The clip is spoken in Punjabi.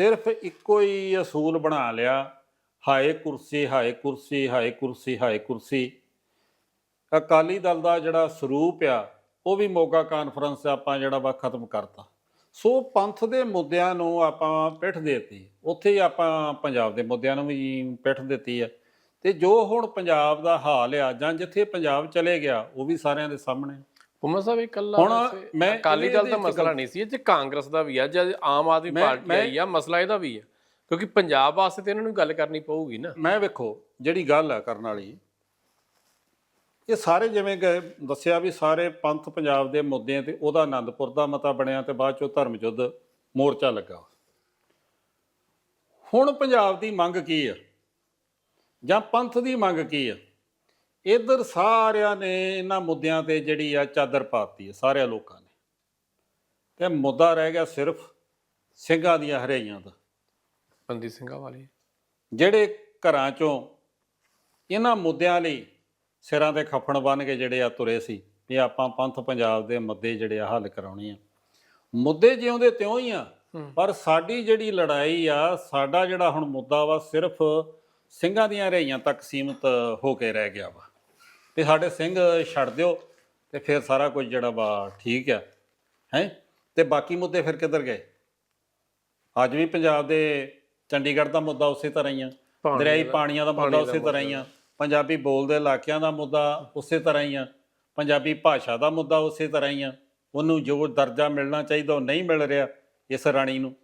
ਸਿਰਫ ਇੱਕੋ ਹੀ ਅਸੂਲ ਬਣਾ ਲਿਆ, ਹਾਏ ਕੁਰਸੀ ਹਾਏ ਕੁਰਸੀ ਹਾਏ ਕੁਰਸੀ ਹਾਏ ਕੁਰਸੀ। ਅਕਾਲੀ ਦਲ ਦਾ ਜਿਹੜਾ ਸਰੂਪ ਆ, ਉਹ ਵੀ ਮੋਗਾ ਕਾਨਫਰੰਸ ਆਪਾਂ ਜਿਹੜਾ ਵਾ ਖਤਮ ਕਰਤਾ। ਸੋ ਪੰਥ ਦੇ ਮੁੱਦਿਆਂ ਨੂੰ ਆਪਾਂ ਪਿੱਠ ਦੇਤੀ। ਉੱਥੇ ਹੀ ਆਪਾਂ ਪੰਜਾਬ ਦੇ ਮੁੱਦਿਆਂ ਨੂੰ ਵੀ ਪਿੱਠ ਦਿੱਤੀ ਆ। ਤੇ ਜੋ ਹੁਣ ਪੰਜਾਬ ਦਾ ਹਾਲ ਆ, ਜਾਂ ਜਿੱਥੇ ਪੰਜਾਬ ਚਲੇ ਗਿਆ, ਉਹ ਵੀ ਸਾਰਿਆਂ ਦੇ ਸਾਹਮਣੇ। ਉਮਰ ਸਾਹਿਬ ਇਹ ਕੱਲਾ ਹੁਣ ਮੈਂ ਅਕਾਲੀ ਦਲ ਦਾ ਮਸਲਾ ਨਹੀਂ ਸੀ ਇਹ ਚ ਕਾਂਗਰਸ ਦਾ ਵੀ ਆ ਜਦ ਆਮ ਆਦਮੀ ਪਾਰਟੀ ਆਈ ਆ ਮਸਲਾ ਇਹਦਾ ਵੀ ਆ। ਕਿਉਂਕਿ ਪੰਜਾਬ ਵਾਸਤੇ ਤੇ ਇਹਨਾਂ ਨੂੰ ਗੱਲ ਕਰਨੀ ਪਊਗੀ ਨਾ। ਮੈਂ ਵੇਖੋ ਜਿਹੜੀ ਗੱਲ ਆ ਕਰਨ ਵਾਲੀ ਇਹ ਸਾਰੇ ਜਿਵੇਂ ਕਿ ਦੱਸਿਆ ਵੀ ਸਾਰੇ ਪੰਥ ਪੰਜਾਬ ਦੇ ਮੁੱਦਿਆਂ ਤੇ ਉਹਦਾ ਆਨੰਦਪੁਰ ਦਾ ਮਤਾ ਬਣਿਆ ਤੇ ਬਾਅਦ ਚੋਂ ਧਰਮ ਯੁੱਧ ਮੋਰਚਾ ਲੱਗਾ। ਹੁਣ ਪੰਜਾਬ ਦੀ ਮੰਗ ਕੀ ਆ? ਜਾਂ ਪੰਥ ਦੀ ਮੰਗ ਕੀ ਆ? ਇਧਰ ਸਾਰਿਆਂ ਨੇ ਇਹਨਾਂ ਮੁੱਦਿਆਂ ਤੇ ਜਿਹੜੀ ਆ ਚਾਦਰ ਪਾਤੀ ਹੈ ਸਾਰਿਆਂ ਲੋਕਾਂ ਨੇ। ਤੇ ਮੁੱਦਾ ਰਹਿ ਗਿਆ ਸਿਰਫ ਸਿੰਘਾਂ ਦੀਆਂ ਹਰਿਆਈਆਂ ਦਾ। ਬੰਦੀ ਸਿੰਘਾਂ ਵਾਲੀ। ਜਿਹੜੇ ਘਰਾਂ ਚੋਂ ਇਹਨਾਂ ਮੁੱਦਿਆਂ ਲਈ ਸਿਰਾਂ ਤੇ ਖੱਫਣ ਬੰਨ ਕੇ ਜਿਹੜੇ ਆ ਤੁਰੇ ਸੀ ਵੀ ਆਪਾਂ ਪੰਥ ਪੰਜਾਬ ਦੇ ਮੁੱਦੇ ਜਿਹੜੇ ਆ ਹੱਲ ਕਰਾਉਣੇ ਆ। ਮੁੱਦੇ ਜਿਉਂਦੇ ਤਿਉਂ ਹੀ ਆ। ਪਰ ਸਾਡੀ ਜਿਹੜੀ ਲੜਾਈ ਆ ਸਾਡਾ ਜਿਹੜਾ ਹੁਣ ਮੁੱਦਾ ਵਾ ਸਿਰਫ ਸਿੰਘਾਂ ਦੀਆਂ ਰਹੀਆਂ ਤੱਕ ਸੀਮਤ ਹੋ ਕੇ ਰਹਿ ਗਿਆ ਵਾ। ਤੇ ਸਾਡੇ ਸਿੰਘ ਛੱਡ ਦਿਓ ਤੇ ਫਿਰ ਸਾਰਾ ਕੁਝ ਜਿਹੜਾ ਵਾ ਠੀਕ ਆ ਹੈ? ਤੇ ਬਾਕੀ ਮੁੱਦੇ ਫਿਰ ਕਿੱਧਰ ਗਏ? ਅੱਜ ਵੀ ਪੰਜਾਬ ਦੇ ਚੰਡੀਗੜ੍ਹ ਦਾ ਮੁੱਦਾ ਉਸੇ ਤਰ੍ਹਾਂ ਹੀ ਆ ਦਰਿਆਈ ਪਾਣੀਆਂ ਦਾ ਮੁੱਦਾ ਉਸੇ ਤਰ੍ਹਾਂ ਹੀ ਆ ਪੰਜਾਬੀ ਬੋਲਦੇ ਇਲਾਕਿਆਂ ਦਾ ਮੁੱਦਾ ਉਸੇ ਤਰ੍ਹਾਂ ਹੀ ਆ ਪੰਜਾਬੀ ਭਾਸ਼ਾ ਦਾ ਮੁੱਦਾ ਉਸੇ ਤਰ੍ਹਾਂ ਹੀ ਆ ਉਹਨੂੰ ਜੋ ਦਰਜਾ ਮਿਲਣਾ ਚਾਹੀਦਾ ਉਹ ਨਹੀਂ ਮਿਲ ਰਿਹਾ ਇਸ ਰਾਣੀ ਨੂੰ।